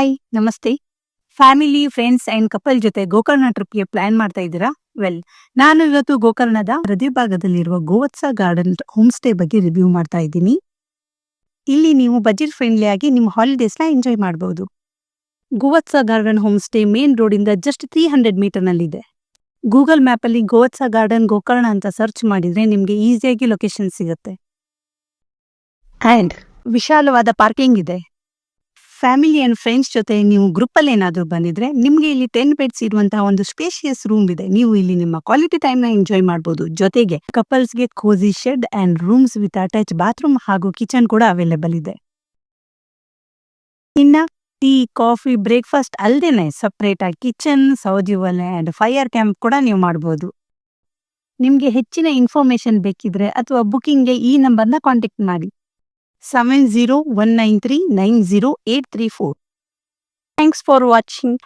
Hi ನಮಸ್ತೆ. Family friends and couple ಜೊತೆ ಗೋಕರ್ಣ ಟ್ರಿಪ್ಗೆ ಪ್ಲಾನ್ ಮಾಡ್ತಾ ಇದ್ದೀರಾ? ವೆಲ್ ನಾನು ಇವತ್ತು ಗೋಕರ್ಣದ ಹೃದಯಭಾಗದಲ್ಲಿರುವ ಗೋವತ್ಸ ಗಾರ್ಡನ್ ಹೋಮ್ ಸ್ಟೇ ಬಗ್ಗೆ ರಿವ್ಯೂ ಮಾಡ್ತಾ ಇದ್ದೀನಿ. ಇಲ್ಲಿ ನೀವು ಬಜೆಟ್ ಫ್ರೆಂಡ್ಲಿ ಆಗಿ ನಿಮ್ಮ ನ ಎಂಜಾಯ್ ಮಾಡಬಹುದು Govatsa garden home stay main ರೋಡಿಂದ ಜಸ್ಟ್ ತ್ರೀ ಹಂಡ್ರೆಡ್ ಮೀಟರ್ನಲ್ಲಿದೆ ಗೂಗಲ್ ಮ್ಯಾಪಲ್ಲಿ ಗೋವತ್ಸ ಗಾರ್ಡನ್ ಗೋಕರ್ಣ ಅಂತ ಸರ್ಚ್ ಮಾಡಿದ್ರೆ ನಿಮಗೆ ಈಸಿಯಾಗಿ ಲೊಕೇಶನ್ ಸಿಗುತ್ತೆ. ಅಂಡ್ ವಿಶಾಲವಾದ ಪಾರ್ಕಿಂಗ್ ಇದೆ. ಫ್ಯಾಮಿಲಿ ಅಂಡ್ ಫ್ರೆಂಡ್ಸ್ ಜೊತೆ ನೀವು ಗ್ರೂಪಲ್ಲಿ ಏನಾದರೂ ಬಂದಿದ್ರೆ ನಿಮಗೆ ಇಲ್ಲಿ ಟೆನ್ ಬೆಡ್ಸ್ ಇರುವಂತಹ ಒಂದು ಸ್ಪೇಷಿಯಸ್ ರೂಮ್ ಇದೆ. ನೀವು ಇಲ್ಲಿ ನಿಮ್ಮ ಕ್ವಾಲಿಟಿ ಟೈಮ್ನ ಎಂಜಾಯ್ ಮಾಡಬಹುದು ಜೊತೆಗೆ ಕಪಲ್ಸ್ಗೆ cosy shed and rooms with attach bathroom ಹಾಗೂ ಕಿಚನ್ ಕೂಡ ಅವೈಲೇಬಲ್ ಇದೆ. ಇನ್ನ ಟೀ ಕಾಫಿ ಬ್ರೇಕ್ಫಾಸ್ಟ್ ಅಲ್ಲದೇನೆ ಸಪ್ರೇಟ್ ಆಗಿ ಕಿಚನ್ ಸೌದಿ ಒಲೆ ಅಂಡ್ ಫೈರ್ ಕ್ಯಾಂಪ್ ಕೂಡ ನೀವು ಮಾಡಬಹುದು ನಿಮಗೆ ಹೆಚ್ಚಿನ ಇನ್ಫಾರ್ಮೇಶನ್ ಬೇಕಿದ್ರೆ ಅಥವಾ ಬುಕಿಂಗ್ಗೆ ಈ ನಂಬರ್ನ ಕಾಂಟ್ಯಾಕ್ಟ್ ಮಾಡಿ. Seven zero one nine three nine zero eight three four. Thanks for watching.